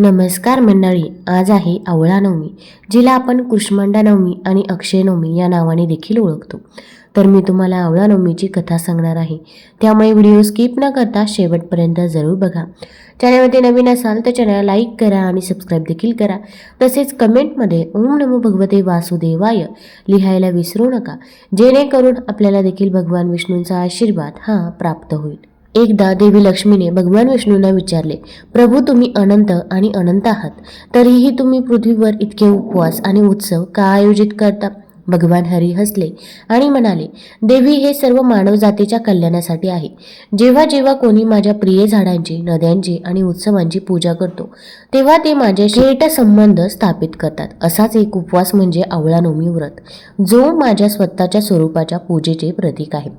नमस्कार मंडळी आज आहे आवळा नवमी जिला आपण कुष्मांडा नवमी आणि अक्षय नवमी या नावाने देखील ओळखतो. तर मी तुम्हाला आवळा नवमीची कथा सांगणार आहे. त्यामुळे व्हिडिओ स्किप न करता शेवटपर्यंत जरूर बघा. चॅनलमध्ये नवीन असाल तर चॅनलला लाईक करा आणि सबस्क्राईब देखील करा. तसेच कमेंटमध्ये ओम नमो भगवते वासुदेवाय लिहायला विसरू नका. जेणेकरून आपल्याला देखील भगवान विष्णूंचा आशीर्वाद हा प्राप्त होईल. एकदा देवी लक्ष्मीने भगवान विष्णूंना विचारले प्रभू तुम्ही अनंत आणि अनंत आहात तरीही तुम्ही पृथ्वीवर इतके उपवास आणि उत्सव का आयोजित करता? भगवान हरी हसले आणि म्हणाले देवी हे सर्व मानवजातीच्या कल्याणासाठी आहे. जेव्हा जेव्हा कोणी माझ्या प्रिय झाडांची नद्यांची आणि उत्सवांची पूजा करतो तेव्हा ते माझ्याशी थेट संबंध स्थापित करतात. असाच एक उपवास म्हणजे आवळा नोमी व्रत जो माझ्या स्वतःच्या स्वरूपाच्या पूजेचे प्रतीक आहे.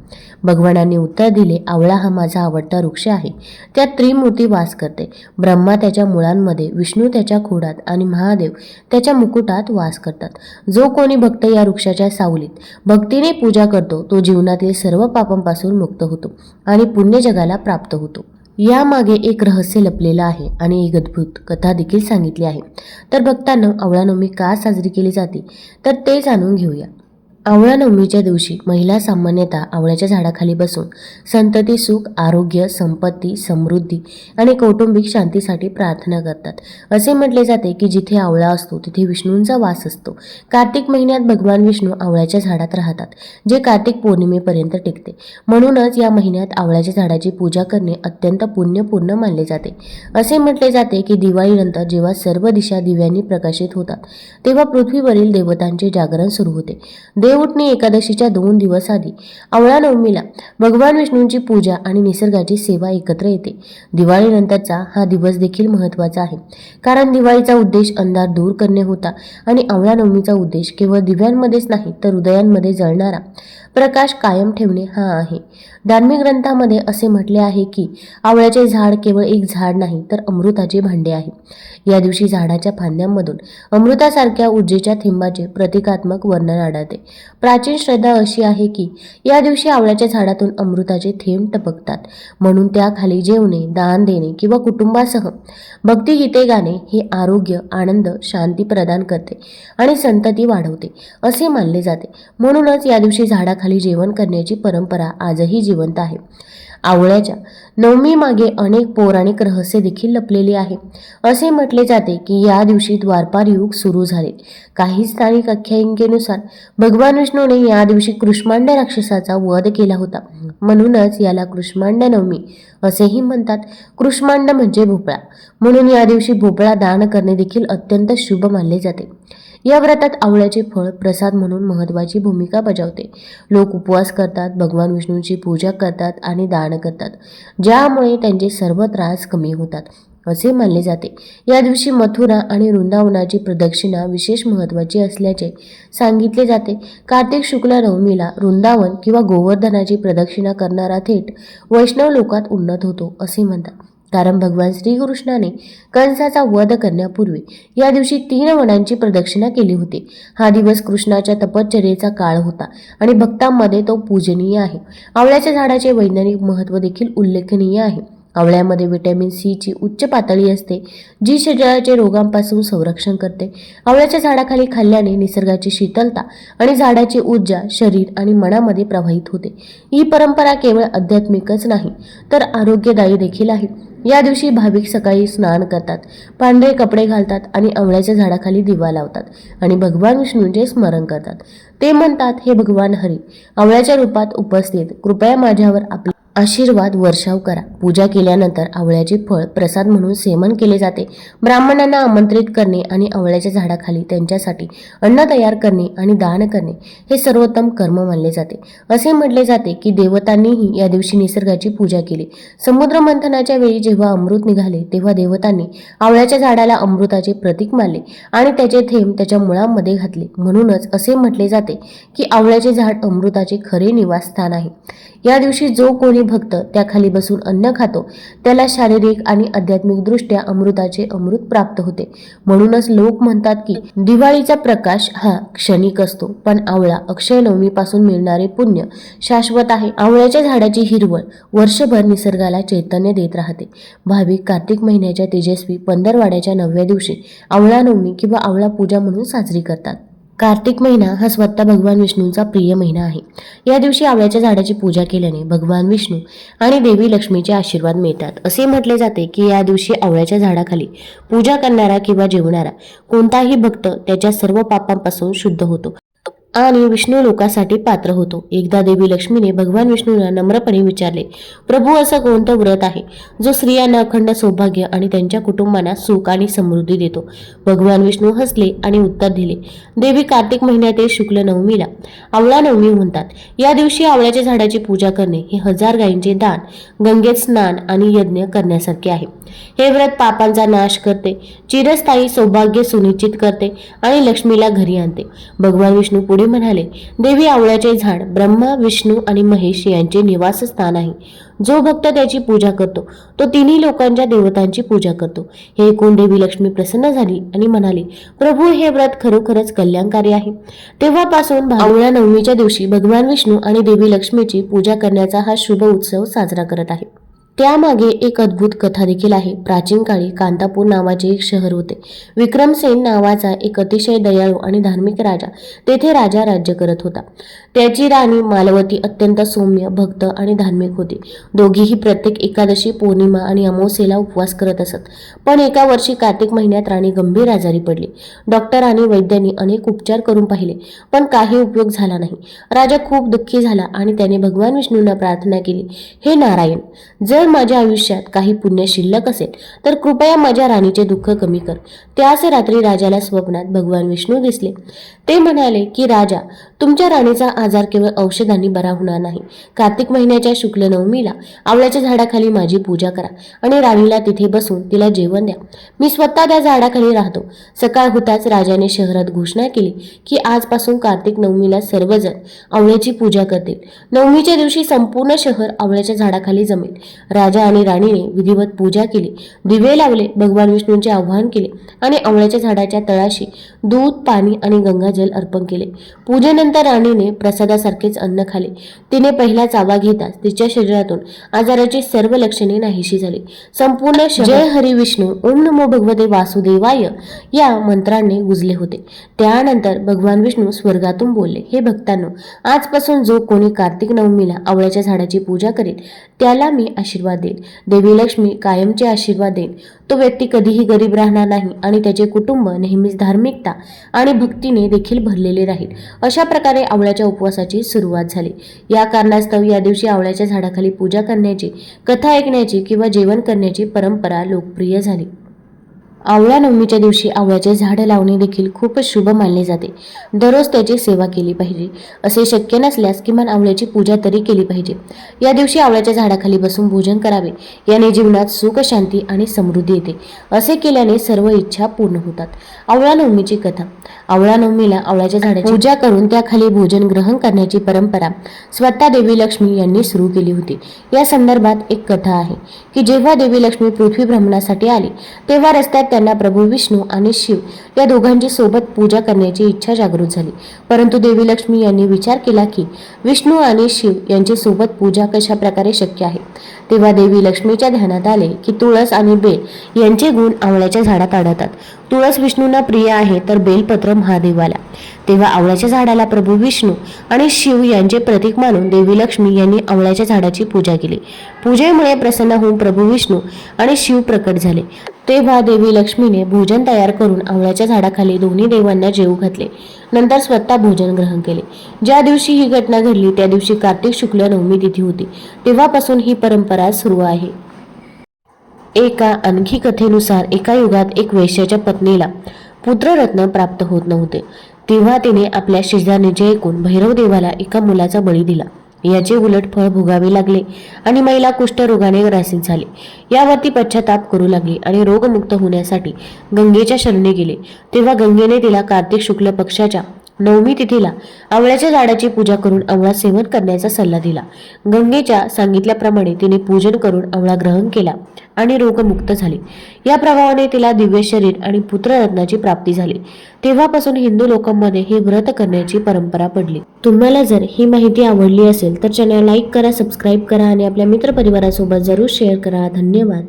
भगवानांनी उत्तर दिले आवळा हा माझा आवडता वृक्ष आहे. त्यात त्रिमूर्ती वास करते. ब्रह्मा त्याच्या मुळांमध्ये विष्णू त्याच्या खोडात आणि महादेव त्याच्या मुकुटात वास करतात. जो कोणी भक्त या वृक्षाच्या सावलीत. भक्तीने पूजा करतो तो जीवनातील सर्व पापांपासून मुक्त होतो आणि पुण्य जगाला प्राप्त होतो. यामागे एक रहस्य लपलेलं आहे आणि एक अद्भुत कथा देखील सांगितली आहे. तर भक्तांना आवळानवमी का साजरी केली जाते? तर ते जाणून घेऊया. आवळा नवमीच्या दिवशी महिला सामान्यतः आवळ्याच्या झाडाखाली बसून संतती सुख आरोग्य संपत्ती समृद्धी आणि कौटुंबिक शांतीसाठी प्रार्थना करतात. असे म्हटले जाते की जिथे आवळा असतो तिथे विष्णूंचा वास असतो. कार्तिक महिन्यात भगवान विष्णू आवळ्याच्या झाडात राहतात जे कार्तिक पौर्णिमेपर्यंत टिकते. म्हणूनच या महिन्यात आवळ्याच्या झाडाची पूजा करणे अत्यंत पुण्यपूर्ण मानले जाते. असे म्हटले जाते की दिवाळीनंतर जेव्हा सर्व दिशा दिव्यांनी प्रकाशित होतात तेव्हा पृथ्वीवरील देवतांचे जागरण सुरू होते. देव देवउठणी एकादशीच्या दोन दिवस आधी आवळा नवमीला भगवान विष्णूंची पूजा आणि निसर्गाची सेवा एकत्र येते. दिवाळीनंतरचा हा दिवस देखील महत्त्वाचा आहे. कारण दिवाळीचा उद्देश अंधार दूर करणे होता आणि आवळा नवमीचा उद्देश केवळ दिव्यांमध्येच नाही तर हृदयांमध्ये जळणारा प्रकाश कायम ठेवणे हा आहे. धार्मिक ग्रंथामध्ये असे म्हटले आहे की आवळ्याचे झाड केवळ एक झाड नाही तर अमृताचे भांडे आहे. या दिवशी झाडाच्या फांद्यांमधून अमृतासारख्या ऊर्जेच्या थेंबाचे प्रतिकात्मक वर्णन आढळते. प्राचीन श्रद्धा अशी आहे की या दिवशी आवळ्याच्या झाडातून अमृताचे थेंब टपकतात. म्हणून त्याखाली जेवणे दान देणे किंवा कुटुंबासह भक्तिगीते गाणे हे आरोग्य आनंद शांती प्रदान करते आणि संतती वाढवते असे मानले जाते. म्हणूनच या दिवशी झाडाखाली जेवण करण्याची परंपरा आजही जिवंत आहे. आवळ्याच्या नवमी मागे अनेक पौराणिक रहस्य देखील लपलेली आहे. असे म्हटले जाते की या दिवशी द्वारपार युग सुरू झाले. काही स्थानिक आख्यायिकेनुसार भगवान विष्णूने या दिवशी कृष्मांड राक्षसाचा वध केला होता. म्हणूनच याला कृष्मांड नवमी असेही म्हणतात. कृष्मांड म्हणजे भोपळा. म्हणून या दिवशी भोपळा दान करणे देखील अत्यंत शुभ मानले जाते. या व्रतात आवळ्याचे फळ प्रसाद म्हणून महत्त्वाची भूमिका बजावते. लोक उपवास करतात भगवान विष्णूंची पूजा करतात आणि दान करतात ज्यामुळे त्यांचे सर्व त्रास कमी होतात असे मानले जाते. या दिवशी मथुरा आणि वृंदावनाची प्रदक्षिणा विशेष महत्त्वाची असल्याचे सांगितले जाते. कार्तिक शुक्ल नवमीला वृंदावन किंवा गोवर्धनाची प्रदक्षिणा करणारा थेट वैष्णव लोकात उन्नत होतो असे म्हणतात. कारण भगवान श्रीकृष्णाने कंसाचा वध करण्यापूर्वी या दिवशी तीन वनांची प्रदक्षिणा केली होती. हा दिवस कृष्णाच्या तपश्चर्येचा काळ होता आणि भक्तांमध्ये तो पूजनीय आहे. आवळ्याच्या झाडाचे वैज्ञानिक महत्त्व देखील उल्लेखनीय आहे. आवळ्यामध्ये व्हिटॅमिन सीची उच्च पातळी असते जी शरीराचे रोगांपासून संरक्षण करते. आवळ्याच्या झाडाखाली खाल्ल्याने निसर्गाची शीतलता आणि झाडाची ऊर्जा शरीर आणि मनामध्ये प्रवाहित होते. ही परंपरा केवळ आध्यात्मिकच नाही तर आरोग्यदायी देखील आहे. या दिवशी भाविक सकाळी स्नान करतात पांढरे कपडे घालतात आणि आवळ्याच्या झाडाखाली दिवा लावतात आणि भगवान विष्णूंचे स्मरण करतात. ते म्हणतात हे भगवान हरी आवळ्याच्या रूपात उपस्थित कृपया माझ्यावर आपली आशीर्वाद वर्षाव करा. पूजा केल्यानंतर आवळ्याचे फळ प्रसाद म्हणून सेवन केले जाते. ब्राह्मणांना आमंत्रित करणे आणि आवळ्याच्या झाडाखाली त्यांच्यासाठी अन्न तयार करणे आणि दान करणे हे सर्वोत्तम कर्म मानले जाते. असे म्हटले जाते की देवतांनीही या दिवशी निसर्गाची पूजा केली. समुद्र मंथनाच्या वेळी जेव्हा अमृत निघाले तेव्हा देवतांनी आवळ्याच्या झाडाला अमृताचे प्रतीक मानले आणि त्याचे थेंब त्याच्या मुळांमध्ये घातले. म्हणूनच असे म्हटले जाते की आवळ्याचे झाड अमृताचे खरे निवासस्थान आहे. या दिवशी जो कोणी भक्त त्याखाली बसून अन्न खातो त्याला शारीरिक आणि आध्यात्मिकदृष्ट्या अमृताचे अमृत प्राप्त होते. म्हणूनच लोक म्हणतात की दिवाळीचा प्रकाश हा क्षणिक असतो पण आवळा अक्षय नवमी पासून मिळणारे पुण्य शाश्वत आहे. आवळ्याच्या झाडाची हिरवळ वर्षभर निसर्गाला चैतन्य देत राहते. भाविक कार्तिक महिन्याच्या तेजस्वी पंधरवाड्याच्या नवव्या दिवशी आवळा नवमी किंवा आवळा पूजा म्हणून साजरी करतात. कार्तिक महिना हा स्वतः भगवान विष्णूंचा प्रिय महिना आहे. या दिवशी आवळ्याच्या झाडाची पूजा केल्याने भगवान विष्णू आणि देवी लक्ष्मीचे आशीर्वाद मिळतात. असे म्हटले जाते की या दिवशी आवळ्याच्या झाडाखाली पूजा करणारा किंवा जेवणारा कोणताही भक्त त्याच्या सर्व पापांपासून शुद्ध होतो. आणि विष्णू लोकासाठी पात्र होतो. एकदा देवी लक्ष्मीने भगवान विष्णूला नम्रपणे विचारले प्रभू असं कोणतं व्रत आहे जो स्त्रियांना अखंड सौभाग्य आणि त्यांच्या कुटुंबांना सुख आणि समृद्धी देतो? भगवान विष्णू हसले आणि उत्तर दिले देवी कार्तिक महिन्यातील शुक्ल नवमीला. आवळा नवमी म्हणतात. या दिवशी आवळ्याच्या झाडाची पूजा करणे हे हजार गायींचे दान गंगेत स्नान आणि यज्ञ करण्यासारखे आहे. हे व्रत पापांचा नाश करते चिरस्थायी सौभाग्य सुनिश्चित करते आणि लक्ष्मीला घरी आणते. भगवान विष्णू पुढे म्हणाले देवी आवळ्याचे झाड ब्रह्मा विष्णू आणि महेश यांचे निवासस्थान आहे. जो भक्त त्याची पूजा करतो तो तिन्ही लोकांच्या देवतांची पूजा करतो. हे ऐकून देवी लक्ष्मी प्रसन्न झाली आणि म्हणाली प्रभू हे व्रत खरोखरच कल्याणकारी आहे. तेव्हापासून आवळ्या नवमीच्या दिवशी भगवान विष्णू आणि देवी लक्ष्मीची पूजा करण्याचा हा शुभ उत्सव साजरा करत आहे. त्यामागे एक अद्भुत कथा देखील आहे. प्राचीन काळी कांतापूर नावाचे एक शहर होते. विक्रमसेन नावाचा एक अतिशय दयाळू आणि धार्मिक राजा तेथे राजा राज्य करत होता. त्याची राणी मालवती अत्यंत सौम्य भक्त आणि धार्मिक होती. दोघीही प्रत्येक एकादशी पौर्णिमा आणि अमावस्येला उपवास करत असत. पण एका वर्षी कार्तिक महिन्यात राणी गंभीर आजारी पडली. डॉक्टर आणि वैद्यांनी अनेक उपचार करून पाहिले पण काही उपयोग झाला नाही. राजा खूप दुःखी झाला आणि त्याने भगवान विष्णूंना प्रार्थना केली हे नारायण जर माझ्या आयुष्यात काही पुण्य शिल्लक असेल तर कृपया माझ्या राणीचे दुःख कमी कर. त्याच रात्री राजाला स्वप्नात भगवान विष्णू दिसले. ते म्हणाले की राजा तुमच्या राणीचा आजार केवळ औषधांनी बरा होणार नाही. कार्तिक महिन्याच्या शुक्ल नवमीला आवळ्याच्या झाडाखाली माझी पूजा करा आणि राणीला तिथे बसून तिला जेवण द्या. मी स्वतः त्या झाडाखाली राहतो. सकाळ होताच राजाने शहरात घोषणा केली की आजपासून कार्तिक नवमीला सर्वजण आवळ्याची पूजा करतील. नवमीच्या दिवशी संपूर्ण शहर आवळ्याच्या झाडाखाली जमेल. राजा आणि राणीने विधिवत पूजा केली. दिवे लावले भगवान विष्णूंचे आवाहन केले आणि आवळ्याच्या झाडाच्या तळाशी दूध पाणी आणि गंगाजल अर्पण केले. पूजेनंतर राणीने प्रसादासारखेच अन्न खाले. तिने पहिला चावा घेताच तिच्या शरीरातून आजाराची सर्व लक्षणे नाहीशी झाली. संपूर्ण जय हरी विष्णू ओम नमो भगवते वासुदेवाय या मंत्राने गुजले होते. त्यानंतर भगवान विष्णू स्वर्गातून बोलले हे भक्तांनो आजपासून जो कोणी कार्तिक नवमीला आवळ्याच्या झाडाची पूजा करेल त्याला मी आशीर्वाद देईन देवी लक्ष्मी कायमचे आशीर्वाद देईन तो व्यक्ती कधीही गरीब राहणार नाही आणि त्याचे कुटुंब नेहमीच धार्मिकता आणि भक्तीने देखील भरलेले राहील. अशा प्रकारे आवळ्याच्या उपवासाची सुरुवात झाली. या कारणास्तव या दिवशी आवळ्याच्या झाडाखाली पूजा करण्याची कथा ऐकण्याची किंवा जेवण करण्याची परंपरा लोकप्रिय झाली. आवळ्या नवमीच्या दिवशी आवळ्याचे झाड लावणे देखील खूपच शुभ मानले जाते. दररोज त्याची सेवा केली पाहिजे. असे शक्य नसल्यास किमान आवळ्याची पूजा तरी केली पाहिजे. या दिवशी आवळ्याच्या झाडाखाली बसून भोजन करावे. याने जीवनात सुख शांती आणि समृद्धी येते. असे केल्याने सर्व इच्छा पूर्ण होतात. आवळा नवमीची कथा. आवळा नवमीला आवळ्याच्या झाडाची पूजा करून त्याखाली भोजन ग्रहण करण्याची परंपरा स्वतः देवी लक्ष्मी यांनी सुरू केली होती. या संदर्भात एक कथा आहे की जेव्हा देवी लक्ष्मी पृथ्वी भ्रमणासाठी आली तेव्हा रस्त्यात त्यांना प्रभू विष्णू आणि शिव या दोघांची सोबत पूजा करण्याची इच्छा जागृत झाली. परंतु देवी लक्ष्मी यांनी विचार केला की विष्णू आणि शिव यांची सोबत पूजा कशा प्रकारे शक्य आहे? तेव्हा देवी लक्ष्मीच्या ध्यानात आले की तुळस आणि बेल यांचे गुण आवळ्याच्या झाडात आढळतात. तुळस विष्णूंना प्रिय आहे तर बेलपत्र महादेवाला. तेव्हा आवळ्याच्या झाडाला प्रभू विष्णू आणि शिव यांचे प्रतीक मानून देवी लक्ष्मी यांनी आवळ्याच्या झाडाची पूजा केली. पूजेमुळे प्रसन्न होऊन प्रभू विष्णू आणि शिव प्रकट झाले. तेव्हा देवी लक्ष्मीने भोजन तयार करून आवळ्याच्या झाडाखाली दोन्ही देवांना जेवू घातले. नंतर स्वतः भोजन ग्रहण केले. ज्या दिवशी ही घटना घडली त्या दिवशी कार्तिक शुक्ल नवमी तिथी होती. तेव्हापासून ही परंपरा सुरू आहे. एका आणखी कथेनुसार एका युगात एक वैश्याच्या पत्नीला पुत्ररत्न प्राप्त होत नव्हते. तेव्हा तिने आपल्या शेजारणीचे ऐकून भैरवदेवाला एका मुलाचा बळी दिला. याचे उलट फळ भोगावे लागले आणि महिला कुष्ठरोगाने ग्रासित झाली. यावरती पश्चाताप करू लागली आणि रोगमुक्त होण्यासाठी गंगेच्या शरणी गेले. तेव्हा गंगेने तिला कार्तिक शुक्ल पक्षाच्या नवमी तिथीला आवळ्याच्या झाडाची पूजा करून आवळा सेवन करण्याचा सल्ला दिला. गंगेच्या सांगितल्याप्रमाणे तिने पूजन करून आवळा ग्रहण केला आणि रोगमुक्त झाली. या प्रभावाने तिला दिव्य शरीर आणि पुत्ररत्नाची प्राप्ती झाली. तेव्हापासून हिंदू लोकांमध्ये हे व्रत करण्याची परंपरा पडली. तुम्हाला जर ही माहिती आवडली असेल तर चॅनल लाईक करा सबस्क्राईब करा आणि आपल्या मित्रपरिवारासोबत जरूर शेअर करा. धन्यवाद.